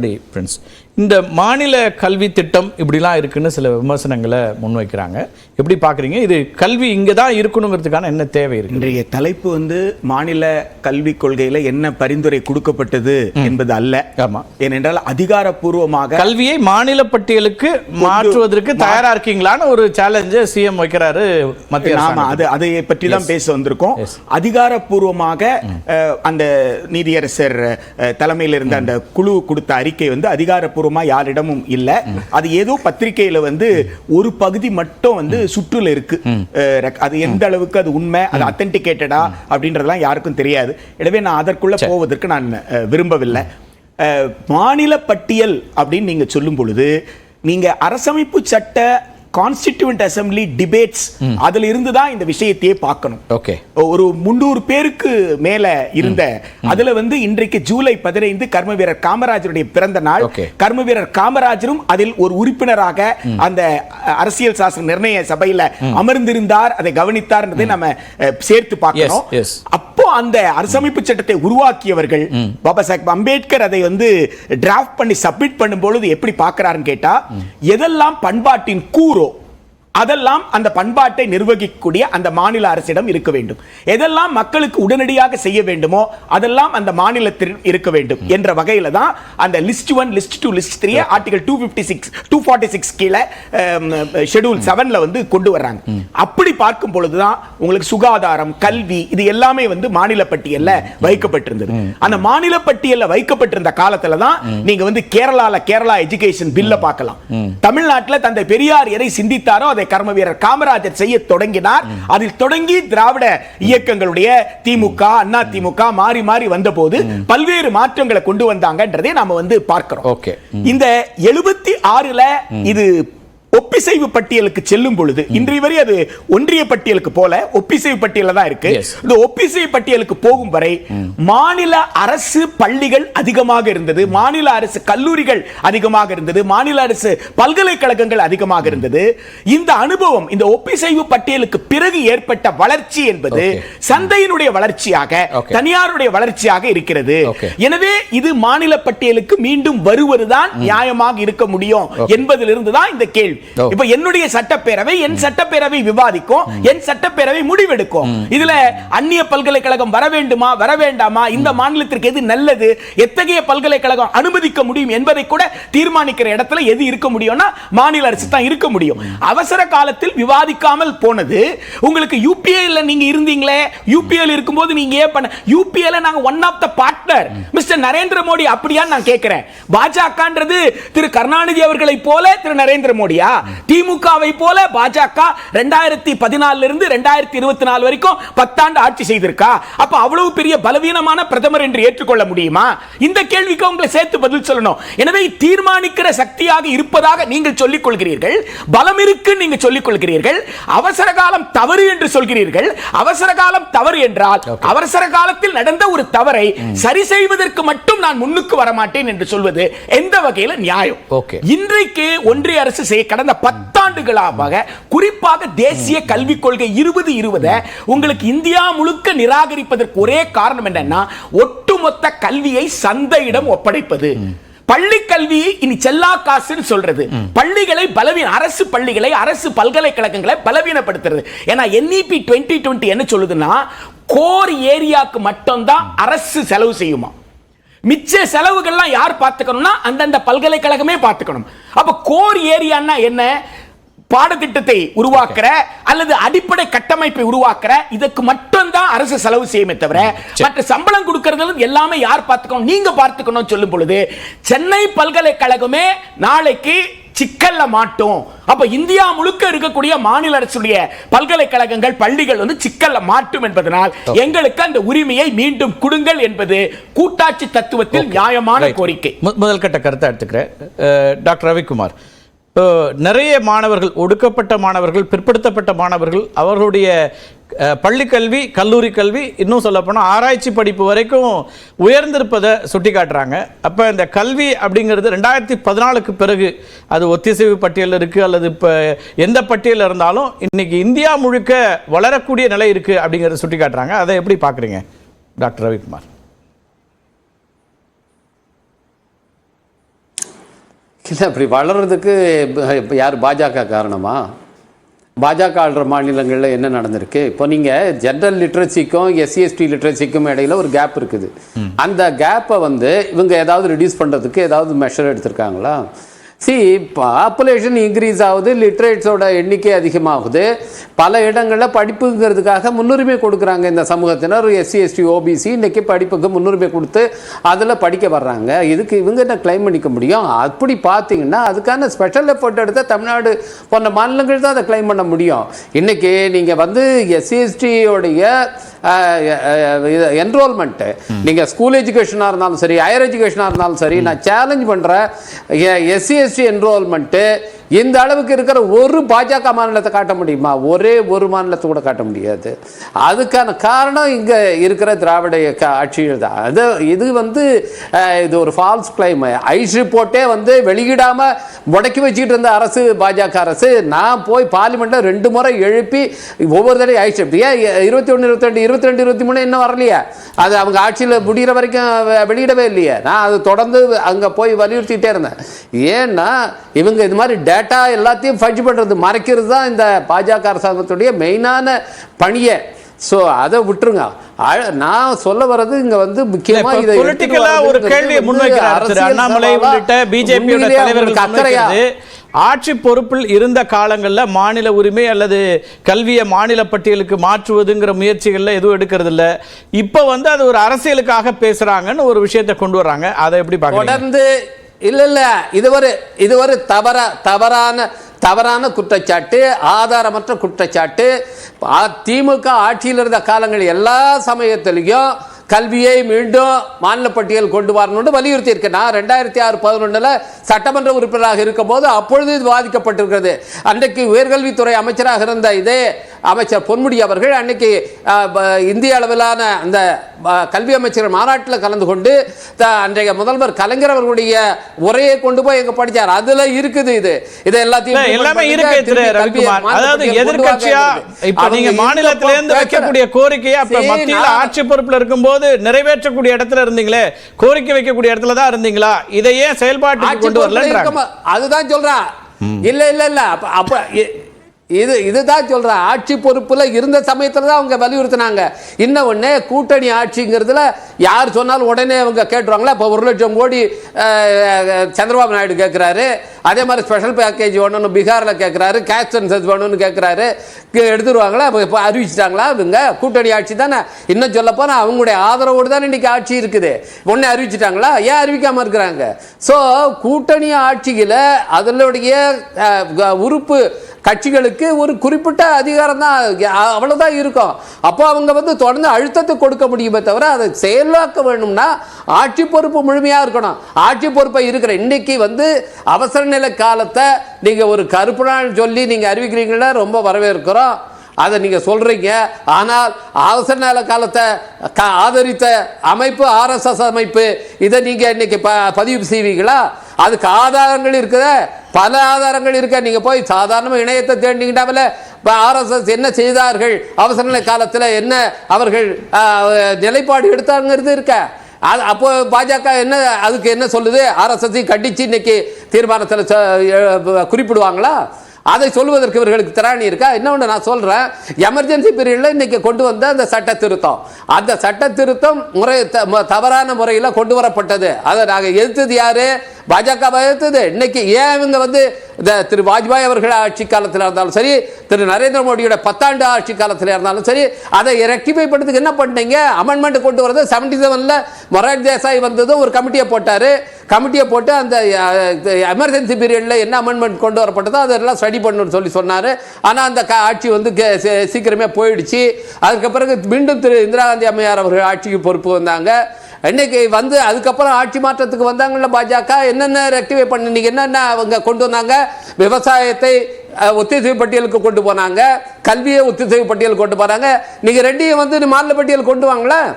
day Prince. இந்த மாநில கல்வி திட்டம் இப்படிலாம் இருக்குன்னு சில விமர்சனங்களை முன்வைக்கிறாங்க. எப்படி பார்க்குறீங்க? இது கல்வி இங்கே தான் இருக்கணுங்கிறதுக்கான என்ன தேவை இருக்கு? இன்றைய தலைப்பு வந்து மாநில கல்விக் கொள்கையில என்ன பரிந்துரை கொடுக்கப்பட்டது என்பது அல்ல. ஆமா. ஏனென்றால் அதிகாரப்பூர்வமாக கல்வியை மாநில பட்டியலுக்கு மாற்றுவதற்கு தயாரா இருக்கீங்களான்னு ஒரு சேலஞ்சை சிஎம் வைக்கிறாரு மத்திய அரசாங்கம். அது அதை பற்றி தான் பேச வந்திருக்கோம். அதிகாரப்பூர்வமாக அந்த நீதியரசர் தலைமையில் இருந்த அந்த குழு கொடுத்த அறிக்கை வந்து அதிகாரப்பூர்வமா யாரிடமும் இல்ல. அது ஏதோ பத்திரிகையில வந்து ஒரு பகுதி மட்டும் வந்து சுற்றுல இருக்கு. அது எந்த அளவுக்கு அது உண்மை அது அத்தன்டிகேட்டடா அப்படின்றதெல்லாம் யாருக்கும் தெரியாது. எனவே நான் அதற்குள்ள போவதற்கு நான் விரும்பவில்லை. மாநில பட்டியல் அப்படின்னு நீங்க சொல்லும் பொழுது நீங்க அரசமைப்பு சட்ட கான்ஸ்டிடியூவன்ட் அசம்பிளி டிபேட்ஸ் அதுல இருந்து தான் இந்த விஷயத்தையே பார்க்கணும். ஓகே. ஒரு முன்னூறு பேருக்கு மேல இருந்த அதுல வந்து இன்றைக்கு ஜூலை பதினைந்து கர்ம வீரர் காமராஜருடைய பிறந்த நாள். கர்ம வீரர் காமராஜரும் அதில் ஒரு உறுப்பினராக அந்த அரசியல் சாசன நிர்ணய சபையில அமர்ந்திருந்தார். அதை கவனித்தார் என்பதை நம்ம சேர்த்து yes. அப்போ அந்த அரசமைப்பு சட்டத்தை உருவாக்கியவர்கள் பாபா சாஹிப் அம்பேத்கர் அதை வந்து டிராஃப்ட் பண்ணி சப்மிட் பண்ணும் பொழுது எப்படி பார்க்கறாருன்னு கேட்டா எதெல்லாம் பண்பாட்டின் கூறோ அதெல்லாம் அந்த பண்பாட்டை நிர்வகிக்கக்கூடிய அந்த மாநில அரசிடம் இருக்க வேண்டும். எதெல்லாம் மக்களுக்கு உடனடியாக செய்ய வேண்டுமோ அதெல்லாம் அந்த மாநிலத்தில் இருக்க வேண்டும் என்ற வகையில தான் அந்த list one list two list three article two fifty six two forty six கீழே ஷெடியூல் செவன்ல வந்து கொண்டு வர்றாங்க. அப்படி பார்க்கும் பொழுதுதான் உங்களுக்கு சுகாதாரம் கல்வி இது எல்லாமே வந்து மாநில பட்டியல்ல வைக்கப்பட்டிருந்தது. அந்த மாநில பட்டியல்ல வைக்கப்பட்டிருந்த காலத்துல தான் நீங்க வந்து கேரளால கேரளா எஜுகேஷன் பில்ல பார்க்கலாம். தமிழ்நாட்டுல தந்தை பெரியார் எதை சிந்தித்தாரோ அதை கர்ம வீரர் காமராஜர் செய்ய தொடங்கினார் அதில் தொடங்கி திராவிட இயக்கங்களுடைய திமுக அண்ணா திமுக மாறி மாறி வந்தபோது பல்வேறு மாற்றங்களை கொண்டு வந்தாங்கன்றதை நாம வந்து பார்க்கிறோம். இந்த எழுபத்தி ஆறுல இது ஒப்பிசைவு பட்டியலுக்கு செல்லும் பொழுது இன்றைய வரை அது ஒன்றிய பட்டியலுக்கு போல ஒப்பிசைவு பட்டியல தான் இருக்கு. இந்த ஒப்பிசை பட்டியலுக்கு போகும் வரை மாநில அரசு பள்ளிகள் அதிகமாக இருந்தது மாநில அரசு கல்லூரிகள் அதிகமாக இருந்தது மாநில அரசு பல்கலைக்கழகங்கள் அதிகமாக இருந்தது இந்த அனுபவம் இந்த ஒப்பிசைவு பட்டியலுக்கு பிறகு ஏற்பட்ட வளர்ச்சி என்பது. சந்தையினுடைய வளர்ச்சியாக. தனியாருடைய வளர்ச்சியாக இருக்கிறது. எனவே இது மாநில பட்டியலுக்கு மீண்டும் வருவதுதான் நியாயமாக இருக்க முடியும் என்பதிலிருந்து தான் இந்த கேள்வி. இப்ப என்னுடைய சட்டப்பேரவை என் சட்டப்பேரவை விவாதிக்கும் என் சட்டப்பேரவை முடிவெடுக்கும். இதுல அந்நிய பல்கலைக்கழகம் வர வேண்டுமா வர வேண்டாமா இந்த மாநிலத்திற்கு எது நல்லது எத்தகைய பல்கலைக்கழகம் அனுமதிக்க முடியும் என்பதை கூட தீர்மானிக்கிற இடத்துல எது இருக்க முடியும்னா மாநில அரசு தான் இருக்க முடியும். அவசர காலத்தில் விவாதிக்காமல் போனது உங்களுக்கு யூபிஏல நீங்க இருந்தீங்களே யூபிஏல இருக்கும்போது நீங்க ஏன் பண்ண யூபிஏல நாங்க one of the partner mister Narendra Modi அப்படியா நான் கேட்கிறேன் பாஜகன்றது திரு கருணாநிதி அவர்களை போல திரு நரேந்திர மோடியா? திமுகவை போல பாஜக ரெண்டாயிரத்தி பதினாலுல இருந்து ரெண்டாயிரத்தி இருபத்தி நாலு வரைக்கும் பத்தாண்டு ஆட்சி செய்திருக்கா? அப்ப அவ்வளவு பெரிய பலவீனமான பிரதமர் என்று ஏற்றுக்கொள்ள முடியுமா? இந்த கேள்விக்கு உங்களை சேர்த்து பதில் சொல்லணும். எனவே தீர்மானிக்கிற சக்தியாக இருப்பதாக நீங்கள் சொல்லிக் கொள்கிறீர்கள். பலம் இருக்கு நீங்க சொல்லிக் கொள்கிறீர்கள். அவசர காலம் தவறு என்று சொல்கிறீர்கள். அவசர காலம் தவறு என்றால் அவசர காலத்தில் நடந்த ஒரு தவறை சரி செய்வதற்கு மட்டும் நான் முன்னுக்கு வர மாட்டேன் என்று சொல்வது எந்த வகையில நியாயம். இன்றைக்கு ஒன்றிய அரசு செய்ய கடந்த பத்தாண்டுகளாக குறிப்பாக தேசிய கல்விக் கொள்கை இருபது இருபது உங்களுக்கு இந்தியா முழுக்க நிராகரிப்பதற்கு ஒரே காரணம் என்னன்னா ஒட்டுமொத்த கல்வியை சந்தையிடம் ஒப்படைப்பது. பள்ளி கல்வி இனி செல்லா காசுன்னு சொல்றது. பள்ளிகளை பலவீன அரசு பள்ளிகளை அரசு பல்கலைக்கழகங்களை பலவீனப்படுத்துறது. ஏன்னா என்இபி டுவெண்ட்டி டுவெண்ட்டி என்ன சொல்லுதுன்னா கோர் ஏரியாவுக்கு மட்டும்தான் அரசு செலவு செய்யுமா? மிச்ச செலவுகள்லாம் யார் பார்த்துக்கணும்னா அந்தந்த பல்கலைக்கழகமே பார்த்துக்கணும். அப்ப கோர் ஏரியான்னா என்ன? பாடத்திட்டத்தை உருவாக்குற அல்லது அடிப்படை கட்டமைப்பை உருவாக்குற இதுக்கு மட்டும்தான் அரசு செலவு செய்யுமே தவிர மற்ற சம்பளம் கொடுக்கறதுல எல்லாமே யார் பார்த்துக்கணும்? நீங்க பார்த்துக்கணும் சொல்லும் பொழுது சென்னை பல்கலைக்கழகமே நாளைக்கு சிக்கல்ல மாட்டோம். அப்ப இந்தியா முழுக்க இருக்கக்கூடிய மாநில அரசுடைய பல்கலைக்கழகங்கள் பள்ளிகள் வந்து சிக்கல்ல மாட்டும் என்பதனால் எங்களுக்கு அந்த உரிமையை மீண்டும் கொடுங்கள் என்பது கூட்டாட்சி தத்துவத்தில் நியாயமான. கோரிக்கை. முதல் கட்ட கருத்தை எடுத்துக்கிறேன். டாக்டர் ரவிக்குமார் நிறைய மாணவர்கள் ஒடுக்கப்பட்ட மாணவர்கள் பிற்படுத்தப்பட்ட மாணவர்கள் அவர்களுடைய பள்ளிக்கல்வி கல்வி கல்லூரி கல்வி இன்னும் சொல்லப்போனால் ஆராய்ச்சி படிப்பு வரைக்கும் உயர்ந்திருப்பதை சுட்டி காட்டுறாங்க அப்போ இந்த கல்வி அப்படிங்கிறது ரெண்டாயிரத்தி பதினாலுக்கு பிறகு அது ஒத்திசைவு பட்டியலில் இருக்குது அல்லது இப்போ எந்த பட்டியலில் இருந்தாலும் இன்றைக்கி இந்தியா முழுக்க வளரக்கூடிய நிலை இருக்குது அப்படிங்கிறத சுட்டி காட்டுறாங்க அதை எப்படி பார்க்குறீங்க? டாக்டர் ரவிக்குமார். இல்லை அப்படி வளர்றதுக்கு இப்போ யார் பாஜக காரணமா? பாஜக ஆள்ற மாநிலங்களில் என்ன நடந்திருக்கு? இப்போ நீங்கள் ஜென்ரல் லிட்ரஸிக்கும் எஸ்சிஎஸ்டி லிட்ரஸிக்கும் இடையில ஒரு கேப் இருக்குது. அந்த கேப்பை வந்து இவங்க ஏதாவது ரிடியூஸ் பண்ணுறதுக்கு ஏதாவது மெஷர் எடுத்திருக்காங்களா? சி பாப்புலேஷன் இன்க்ரீஸ் ஆகுது லிட்ரேட்ஸோட எண்ணிக்கை அதிகமாகுது. பல இடங்களில் படிப்புங்கிறதுக்காக முன்னுரிமை கொடுக்குறாங்க இந்த சமூகத்தினர். எஸ்சி எஸ்டி ஓபிசி இன்னைக்கு படிப்புக்கு முன்னுரிமை கொடுத்து அதில் படிக்க வர்றாங்க. இதுக்கு இவங்க என்ன கிளைம் பண்ணிக்க முடியும்? அப்படி பார்த்தீங்கன்னா அதுக்கான ஸ்பெஷல் எஃபர்ட் எடுத்த தமிழ்நாடு போன்ற மாநிலங்கள் தான் அதை கிளைம் பண்ண முடியும். இன்னைக்கு நீங்கள் வந்து எஸ்சி எஸ்டியோடைய என்ரோல்மெண்ட்டு நீங்கள் ஸ்கூல் எஜுகேஷனாக இருந்தாலும் சரி ஹையர் எஜுகேஷனாக இருந்தாலும் சரி நான் சேலஞ்ச் பண்ணுறேன் எஸ்சி எஸ்டி என்ரோல்மெண்ட்டு இந்த அளவுக்கு இருக்கிற ஒரு பாஜக மாநிலத்தை காட்ட முடியுமா? ஒரே ஒரு மாநிலத்தை கூட காட்ட முடியாது. அதுக்கான காரணம் இங்கே இருக்கிற திராவிட இயக்க ஆட்சியில் தான். அது இது வந்து இது ஒரு ஃபால்ஸ் கிளைம் ஐஸ் ரிப்போர்ட்டே வந்து வெளியிடாமல் முடக்கி வச்சுக்கிட்டு இருந்த அரசு பாஜக அரசு நான் போய் பார்லிமெண்ட்டில் ரெண்டு முறை எழுப்பி ஒவ்வொரு தடவை ஐஸ் ரிப்போர்ட். ஏன் இருபத்தி ஒன்று இருபத்தி ரெண்டு இருபத்தி ரெண்டு இருபத்தி மூணு இன்னும் வரலையா? அது அவங்க ஆட்சியில் முடிகிற வரைக்கும் வெளியிடவே இல்லையே. நான் அது தொடர்ந்து அங்கே போய் வலியுறுத்திட்டே இருந்தேன். ஏன்னா இவங்க இது மாதிரி டேட்டா எல்லாத்தையும் ஃபட்ஜ் பண்ணுறது மறைக்கிறது தான் இந்த பாஜக அரசாங்கத்துடைய மெயினான பணியை. ஸோ அதை விட்டுருங்க. நான் சொல்ல வர்றது இங்க வந்து முக்கியமா இதை ஒரு கேள்வியை முன்வைக்கிறார் அண்ணாமலை உள்ளிட்ட பிஜேபியோட தலைவர்கள் அக்கறையா ஆட்சி பொறுப்பில் இருந்த காலங்கள்ல மாநில உரிமை அல்லது கல்வியை மாநில பட்டியலுக்கு மாற்றுவதுங்கிற முயற்சிகள்ல எதுவும் எடுக்கிறது இல்ல இப்ப வந்து அது ஒரு அரசியலுக்காக பேசுறாங்கன்னு ஒரு விஷயத்தை கொண்டு வர்றாங்க. அதை எப்படி தொடர்ந்து இல்லை இல்லை இது ஒரு இது ஒரு தவற தவறான தவறான குற்றச்சாட்டு ஆதாரமற்ற குற்றச்சாட்டு. அ- திமுக ஆட்சியில் இருந்த காலங்கள் எல்லா சமயத்திலையும் கல்வியை மீண்டும் மாநில பட்டியல் கொண்டு வரணும்னு வலியுறுத்தி இருக்கு. நான் ரெண்டாயிரத்தி ஆறு பதினொன்றில் சட்டமன்ற உறுப்பினராக இருக்கும்போது அப்பொழுது இது வாதிக்கப்பட்டிருக்கிறது அன்றைக்கு உயர்கல்வித்துறை அமைச்சராக இருந்த இதே அமைச்சர் பொன்முடி அவர்கள் அன்னைக்கு இந்திய அளவிலான அந்த கல்வி அமைச்சர் மாநாட்டில் கலந்து கொண்டு அன்றைய முதல்வர் கலைஞர் அவர்களுடைய உரையை கொண்டு போய் எங்க படிச்சார். அதுல இருக்குது இது. இது எல்லாத்தையும் எல்லாமே இருக்கு அதாவது இருக்குது. இப்ப நீங்க இருந்தப்போ மாநிலத்தில இருந்து பேசுற- வைக்கக்கூடிய கோரிக்கையை அப்ப மத்தியில ஆட்சி பொறுப்புல இருக்கும்போது நிறைவேற்றக்கூடிய இடத்துல இருந்தீங்களே கோரிக்கை வைக்கக்கூடிய இடத்துல தான் இருந்தீங்களா? இதை ஏன் செயல்பாட்டுக்கு கொண்டு இருக்கமா- அதுதான் சொல்றேன் இல்ல இல்ல இல்ல. அப்ப இது இதுதான் சொல்கிறேன் ஆட்சி பொறுப்பில் இருந்த சமயத்தில் தான் அவங்க வலியுறுத்தினாங்க. இன்னும் ஒன்று கூட்டணி ஆட்சிங்கிறதுல யார் சொன்னாலும் உடனே அவங்க கேட்டுருவாங்களா? இப்போ ஒரு லட்சம் கோடி சந்திரபாபு நாயுடு கேட்குறாரு அதே மாதிரி ஸ்பெஷல் பேக்கேஜ் வேணும்னு பீகாரில் கேட்குறாரு கேஷ் சென்சஸ் வேணும்னு கேட்குறாரு எடுத்துருவாங்களா? இப்போ அறிவிச்சிட்டாங்களா? இவங்க கூட்டணி ஆட்சி தானே. இன்னும் சொல்லப்போனால் அவங்களுடைய ஆதரவோடு தான் இன்னைக்கு ஆட்சி இருக்குது. ஒண்ணு அறிவிச்சிட்டாங்களா? ஏன் அறிவிக்காமல் இருக்கிறாங்க? ஸோ கூட்டணி ஆட்சியில் அதனுடைய க- உறுப்பு கட்சிகளுக்கு ஒரு குறிப்பிட்ட அதிகாரம் தான் அவ்வளோதான் இருக்கும். அப்போ அவங்க வந்து தொடர்ந்து அழுத்தத்தை கொடுக்க முடியுமே தவிர அதை செயலாக்க வேணும்னா ஆட்சி பொறுப்பு முழுமையாக இருக்கணும். ஆட்சி பொறுப்பை இருக்கிற இன்னைக்கு வந்து அவசர நிலை காலத்தை நீங்கள் ஒரு கருப்பு நாள் சொல்லி நீங்கள் அறிவிக்கிறீங்களா? ரொம்ப வரவேற்கிறோம். அதை நீங்கள் சொல்கிறீங்க ஆனால் அவசர நில காலத்தை க- ஆதரித்த அமைப்பு ஆர்எஸ்எஸ் அமைப்பு இதை நீங்கள் இன்றைக்கி ப- பதிவு செய்வீங்களா? அதுக்கு ஆதாரங்கள் இருக்குதே. பல ஆதாரங்கள் இருக்க? நீங்க போய் சாதாரணமாக இணையத்தை தேடிங்கட்டாவில் ஆர்எஸ்எஸ் என்ன செய்தார்கள்? அவசர நிலை காலத்தில் என்ன அவர்கள் நிலைப்பாடு எடுத்தாங்கிறது இருக்க? அது அப்போ பாஜக என்ன அதுக்கு என்ன சொல்லுது? ஆர்எஸ்எஸ் கண்டிச்சு இன்னைக்கு தீர்மானத்தில் குறிப்பிடுவாங்களா? அதை சொல்வதற்கு இவர்களுக்கு திராணி இருக்கா? இன்னொன்று நான் சொல்கிறேன் எமர்ஜென்சி பீரியடில் இன்றைக்கி கொண்டு வந்த அந்த சட்ட திருத்தம் அந்த சட்ட திருத்தம் முறை த- தவறான முறையில் கொண்டு வரப்பட்டது. அதை நாங்கள் எதிர்த்தது யார்? பாஜக எதிர்த்தது. இன்னைக்கு ஏன் இவங்க வந்து இந்த திரு வாஜ்பாய் அவர்கள் ஆட்சி காலத்தில் இருந்தாலும் சரி திரு நரேந்திர மோடியோட பத்தாண்டு ஆட்சி காலத்தில் இருந்தாலும் சரி அதை ரெக்டிஃபை பண்ணுறதுக்கு என்ன பண்ணீங்க? அமெண்ட்மெண்ட் கொண்டு வரது செவன்டி செவனில் மொரார் தேசாய் வந்ததும் ஒரு கமிட்டியை போட்டார். கமிட்டியை போட்டு அந்த எமர்ஜென்சி பீரியடில் என்ன அமெண்ட்மெண்ட் கொண்டு வரப்பட்டதோ அதெல்லாம் ஸ்டடி பண்ணணும்னு சொல்லி சொன்னார். ஆனால் அந்த க- ஆட்சி வந்து கே- சீக்கிரமே போயிடுச்சு. அதுக்கு பிறகு மீண்டும் திரு இந்திரா காந்தி அம்மையார் அவர்கள் ஆட்சிக்கு பொறுப்பு வந்தாங்க. இன்னைக்கு வந்து அதுக்கப்புறம் ஆட்சி மாற்றத்துக்கு வந்தாங்கல்ல பாஜக. என்னென்ன ரெக்டிஃபை பண்ணீங்க என்னென்ன அவங்க கொண்டு வந்தாங்க? விவசாயத்தை ஒத்திசைவு பட்டியலுக்கு கொண்டு போனாங்க. கல்வியை ஒத்திசைவு பட்டியல் கொண்டு போனாங்க நீங்க ரெண்டையும் வந்து மாநில பட்டியல் கொண்டு வாங்களேன்